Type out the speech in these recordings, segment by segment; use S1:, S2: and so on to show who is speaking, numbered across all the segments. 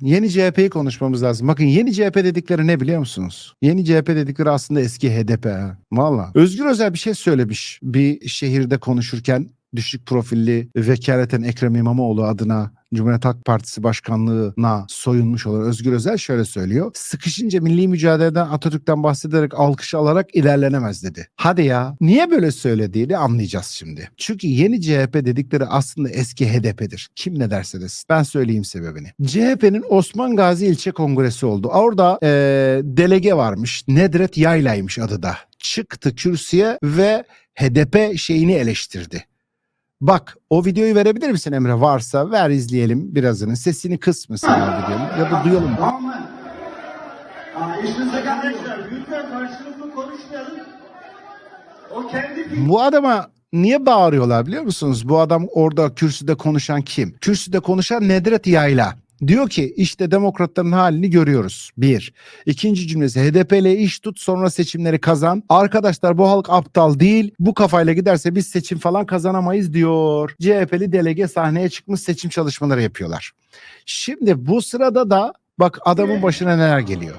S1: Yeni CHP'yi konuşmamız lazım. Bakın yeni CHP dedikleri ne biliyor musunuz? Yeni CHP dedikleri aslında eski HDP. Valla. Özgür Özel bir şey söylemiş. Bir şehirde konuşurken düşük profilli vekaleten Ekrem İmamoğlu adına Cumhuriyet Halk Partisi başkanlığına soyunmuş olan Özgür Özel şöyle söylüyor. Sıkışınca milli mücadeleden Atatürk'ten bahsederek alkış alarak ilerlenemez dedi. Hadi ya niye böyle söylediğini anlayacağız şimdi. Çünkü yeni CHP dedikleri aslında eski HDP'dir. Kim ne derse desin. Ben söyleyeyim sebebini. CHP'nin Osman Gazi İlçe Kongresi oldu. Orada eee, delege varmış. Nedret Yayla'ymış adı da. Çıktı kürsüye ve HDP şeyini eleştirdi. Bak o videoyu verebilir misin Emre? Varsa ver izleyelim birazını. Sesini kıs mesela videonun ya da duyalım.
S2: Tamamen. Aa,
S1: Bu adama niye bağırıyorlar biliyor musunuz? Bu adam orada kürsüde konuşan kim? Kürsüde konuşan Nedret Yayla. Diyor ki işte demokratların halini görüyoruz. Bir. İkinci cümlesi HDP ile iş tut sonra seçimleri kazan. Arkadaşlar bu halk aptal değil. Bu kafayla giderse biz seçim falan kazanamayız diyor. CHP'li delege sahneye çıkmış seçim çalışmaları yapıyorlar. Şimdi bu sırada da bak adamın başına neler geliyor.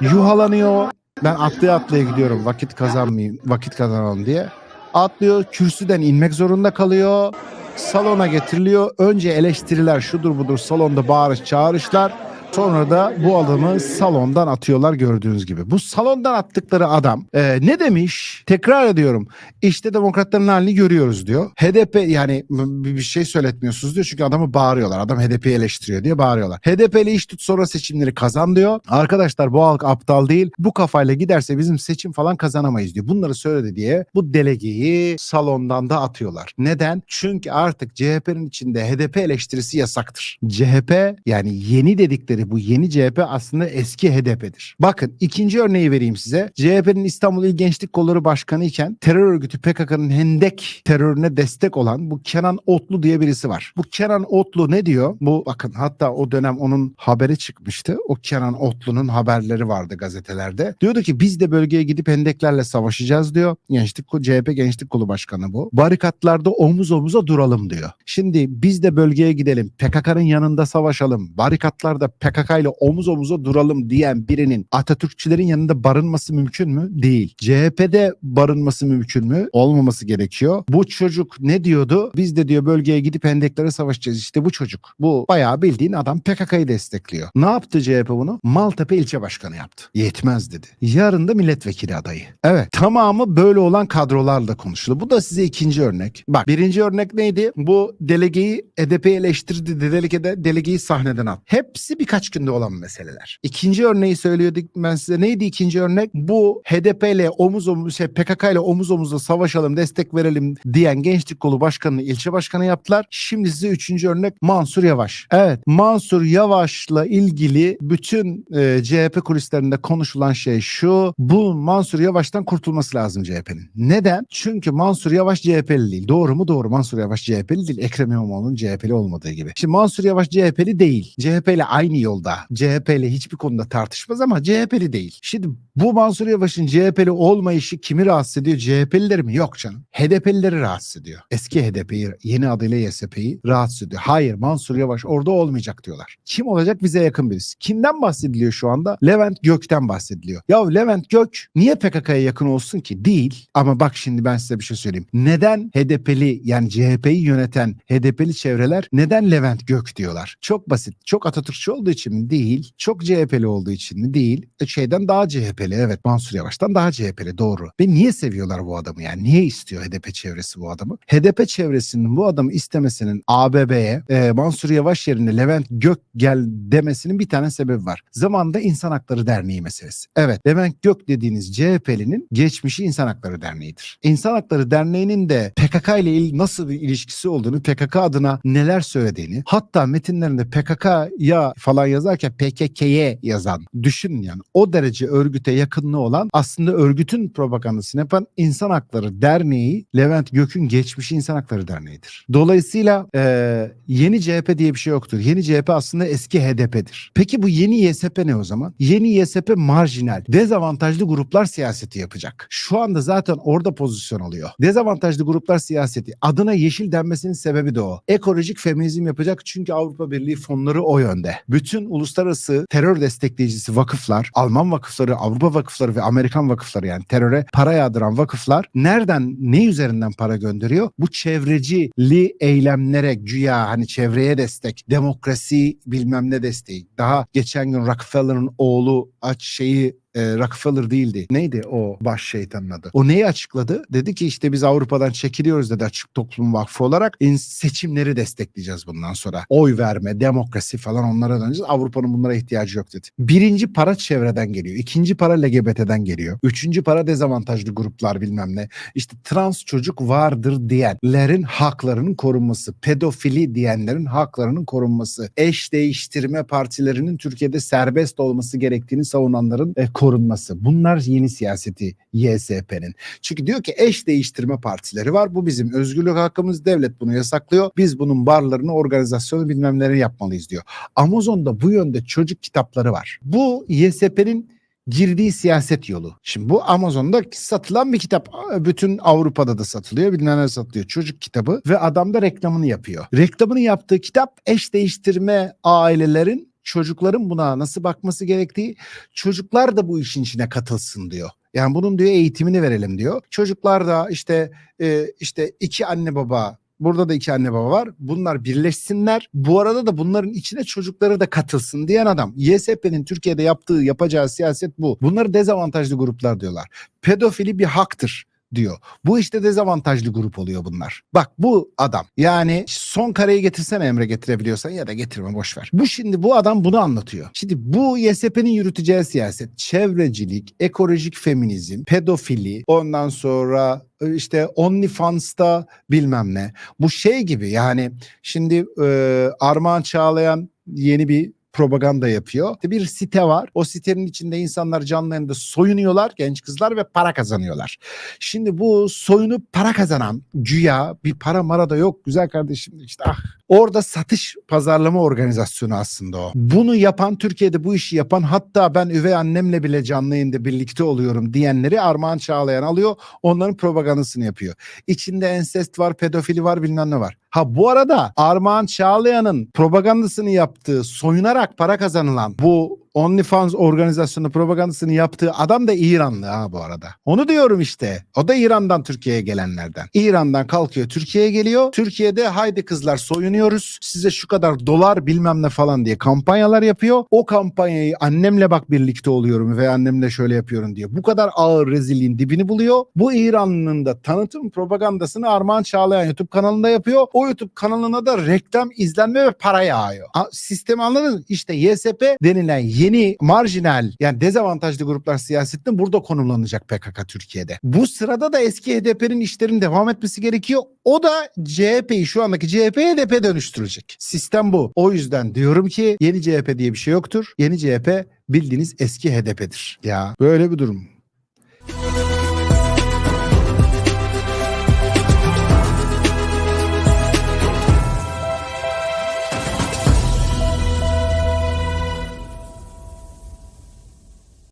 S1: yuhalanıyor. Ben atlaya atlaya gidiyorum vakit kazanmayayım, vakit kazanalım diye. Atlıyor, kürsüden inmek zorunda kalıyor. Salona getiriliyor. Önce eleştiriler şudur budur salonda bağırış çağrışlar. Sonra da bu adamı salondan atıyorlar gördüğünüz gibi. Bu salondan attıkları adam e, ne demiş? Tekrar ediyorum. İşte demokratların halini görüyoruz diyor. HDP yani bir şey söyletmiyorsunuz diyor. Çünkü adamı bağırıyorlar. Adam HDP'yi eleştiriyor diye bağırıyorlar. HDP ile iş tut sonra seçimleri kazan diyor. Arkadaşlar bu halk aptal değil. Bu kafayla giderse bizim seçim falan kazanamayız diyor. Bunları söyledi diye bu delegeyi salondan da atıyorlar. Neden? Çünkü artık CHP'nin içinde HDP eleştirisi yasaktır. CHP yani yeni dedikleri bu yeni CHP aslında eski HDP'dir. Bakın ikinci örneği vereyim size. CHP'nin İstanbul İl Gençlik Kolları Başkanı iken terör örgütü PKK'nın Hendek terörüne destek olan bu Kenan Otlu diye birisi var. Bu Kenan Otlu ne diyor? Bu bakın hatta o dönem onun haberi çıkmıştı. O Kenan Otlu'nun haberleri vardı gazetelerde. Diyordu ki biz de bölgeye gidip hendeklerle savaşacağız diyor. Gençlik CHP Gençlik Kolu Başkanı bu. Barikatlarda omuz omuza duralım diyor. Şimdi biz de bölgeye gidelim. PKK'nın yanında savaşalım. Barikatlarda PKK ile omuz omuza duralım diyen birinin Atatürkçülerin yanında barınması mümkün mü? Değil. CHP'de barınması mümkün mü? Olmaması gerekiyor. Bu çocuk ne diyordu? Biz de diyor bölgeye gidip hendeklere savaşacağız. İşte bu çocuk. Bu bayağı bildiğin adam PKK'yı destekliyor. Ne yaptı CHP bunu? Maltepe ilçe başkanı yaptı. Yetmez dedi. Yarın da milletvekili adayı. Evet. Tamamı böyle olan kadrolarla konuşuldu. Bu da size ikinci örnek. Bak birinci örnek neydi? Bu delegeyi HDP eleştirdi. Delegede delegeyi sahneden at. Hepsi birkaç günde olan meseleler. İkinci örneği söylüyorduk ben size. Neydi ikinci örnek? Bu HDP ile omuz omuz şey PKK ile omuz omuza savaşalım, destek verelim diyen Gençlik Kolu Başkanı'nı ilçe başkanı yaptılar. Şimdi size üçüncü örnek Mansur Yavaş. Evet Mansur Yavaş'la ilgili bütün e, CHP kulislerinde konuşulan şey şu. Bu Mansur Yavaş'tan kurtulması lazım CHP'nin. Neden? Çünkü Mansur Yavaş CHP'li değil. Doğru mu? Doğru. Mansur Yavaş CHP'li değil. Ekrem İmamoğlu'nun CHP'li olmadığı gibi. Şimdi Mansur Yavaş CHP'li değil. CHP ile aynı yolda. CHP ile hiçbir konuda tartışmaz ama CHP'li değil. Şimdi bu Mansur Yavaş'ın CHP'li olmayışı kimi rahatsız ediyor? CHP'lileri mi? Yok canım. HDP'lileri rahatsız ediyor. Eski HDP'yi, yeni adıyla YSP'yi rahatsız ediyor. Hayır Mansur Yavaş orada olmayacak diyorlar. Kim olacak? Bize yakın birisi. Kimden bahsediliyor şu anda? Levent Gök'ten bahsediliyor. Ya Levent Gök niye PKK'ya yakın olsun ki? Değil. Ama bak şimdi ben size bir şey söyleyeyim. Neden HDP'li yani CHP'yi yöneten HDP'li çevreler neden Levent Gök diyorlar? Çok basit. Çok Atatürkçü olduğu için mi? Değil. Çok CHP'li olduğu için mi? Değil. E, şeyden daha CHP'li. Evet Mansur Yavaş'tan daha CHP'li. Doğru. Ve niye seviyorlar bu adamı yani? Niye istiyor HDP çevresi bu adamı? HDP çevresinin bu adamı istemesinin ABB'ye e, Mansur Yavaş yerine Levent Gök gel demesinin bir tane sebebi var. Zamanında İnsan Hakları Derneği meselesi. Evet Levent Gök dediğiniz CHP'linin geçmişi İnsan Hakları Derneği'dir. İnsan Hakları Derneği'nin de PKK ile il- nasıl bir ilişkisi olduğunu, PKK adına neler söylediğini, hatta metinlerinde PKK'ya falan yazarken PKK'ye yazan, düşünün yani o derece örgüte yakınlığı olan aslında örgütün propagandasını yapan İnsan Hakları Derneği Levent Gök'ün geçmişi İnsan Hakları Derneği'dir. Dolayısıyla eee, yeni CHP diye bir şey yoktur. Yeni CHP aslında eski HDP'dir. Peki bu yeni YSP ne o zaman? Yeni YSP marjinal, dezavantajlı gruplar siyaseti yapacak. Şu anda zaten orada pozisyon alıyor. Dezavantajlı gruplar siyaseti. Adına yeşil denmesinin sebebi de o. Ekolojik feminizm yapacak çünkü Avrupa Birliği fonları o yönde. Bütün bütün uluslararası terör destekleyicisi vakıflar, Alman vakıfları, Avrupa vakıfları ve Amerikan vakıfları yani teröre para yağdıran vakıflar nereden ne üzerinden para gönderiyor? Bu çevrecili eylemlere güya hani çevreye destek, demokrasi bilmem ne desteği. Daha geçen gün Rockefeller'ın oğlu aç şeyi e, Rockefeller değildi. Neydi o baş şeytanın adı? O neyi açıkladı? Dedi ki işte biz Avrupa'dan çekiliyoruz dedi Açık Toplum Vakfı olarak. Seçimleri destekleyeceğiz bundan sonra. Oy verme, demokrasi falan onlara döneceğiz. Avrupa'nın bunlara ihtiyacı yok dedi. Birinci para çevreden geliyor. ikinci para LGBT'den geliyor. Üçüncü para dezavantajlı gruplar bilmem ne. İşte trans çocuk vardır diyenlerin haklarının korunması. Pedofili diyenlerin haklarının korunması. Eş değiştirme partilerinin Türkiye'de serbest olması gerektiğini savunanların e, korunması. Bunlar yeni siyaseti YSP'nin. Çünkü diyor ki eş değiştirme partileri var. Bu bizim özgürlük hakkımız. Devlet bunu yasaklıyor. Biz bunun barlarını, organizasyonu bilmem neleri yapmalıyız diyor. Amazon'da bu yönde çocuk kitapları var. Bu YSP'nin girdiği siyaset yolu. Şimdi bu Amazon'da satılan bir kitap. Bütün Avrupa'da da satılıyor. Bilmem ne satılıyor. Çocuk kitabı ve adam da reklamını yapıyor. Reklamını yaptığı kitap eş değiştirme ailelerin çocukların buna nasıl bakması gerektiği, çocuklar da bu işin içine katılsın diyor. Yani bunun diyor eğitimini verelim diyor. Çocuklar da işte e, işte iki anne baba Burada da iki anne baba var. Bunlar birleşsinler. Bu arada da bunların içine çocukları da katılsın diyen adam. YSP'nin Türkiye'de yaptığı, yapacağı siyaset bu. Bunları dezavantajlı gruplar diyorlar. Pedofili bir haktır diyor. Bu işte dezavantajlı grup oluyor bunlar. Bak bu adam yani son kareyi getirsene Emre getirebiliyorsan ya da getirme boş ver. Bu şimdi bu adam bunu anlatıyor. Şimdi bu YSP'nin yürüteceği siyaset çevrecilik, ekolojik feminizm, pedofili, ondan sonra e, işte OnlyFans'ta bilmem ne. Bu şey gibi yani şimdi e, Armağan Çağlayan yeni bir propaganda yapıyor. Bir site var. O sitenin içinde insanlar canlı yayında soyunuyorlar genç kızlar ve para kazanıyorlar. Şimdi bu soyunup para kazanan güya bir para mara da yok güzel kardeşim işte ah orada satış pazarlama organizasyonu aslında o. Bunu yapan Türkiye'de bu işi yapan hatta ben üvey annemle bile canlı yayında birlikte oluyorum diyenleri Armağan Çağlayan alıyor onların propagandasını yapıyor. İçinde ensest var pedofili var bilmem ne var. Ha bu arada Armağan Çağlayan'ın propagandasını yaptığı soyunarak para kazanılan bu OnlyFans organizasyonu propagandasını yaptığı adam da İranlı ha bu arada. Onu diyorum işte. O da İran'dan Türkiye'ye gelenlerden. İran'dan kalkıyor Türkiye'ye geliyor. Türkiye'de haydi kızlar soyunuyoruz. Size şu kadar dolar bilmem ne falan diye kampanyalar yapıyor. O kampanyayı annemle bak birlikte oluyorum ve annemle şöyle yapıyorum diye. Bu kadar ağır rezilliğin dibini buluyor. Bu İranlı'nın da tanıtım propagandasını Armağan Çağlayan YouTube kanalında yapıyor. O YouTube kanalına da reklam, izlenme ve para yağıyor. Sistemi anladın mı? İşte YSP denilen yeni marjinal yani dezavantajlı gruplar siyasetinde burada konumlanacak PKK Türkiye'de. Bu sırada da eski HDP'nin işlerinin devam etmesi gerekiyor. O da CHP'yi şu andaki CHP HDP dönüştürecek. Sistem bu. O yüzden diyorum ki yeni CHP diye bir şey yoktur. Yeni CHP bildiğiniz eski HDP'dir. Ya böyle bir durum.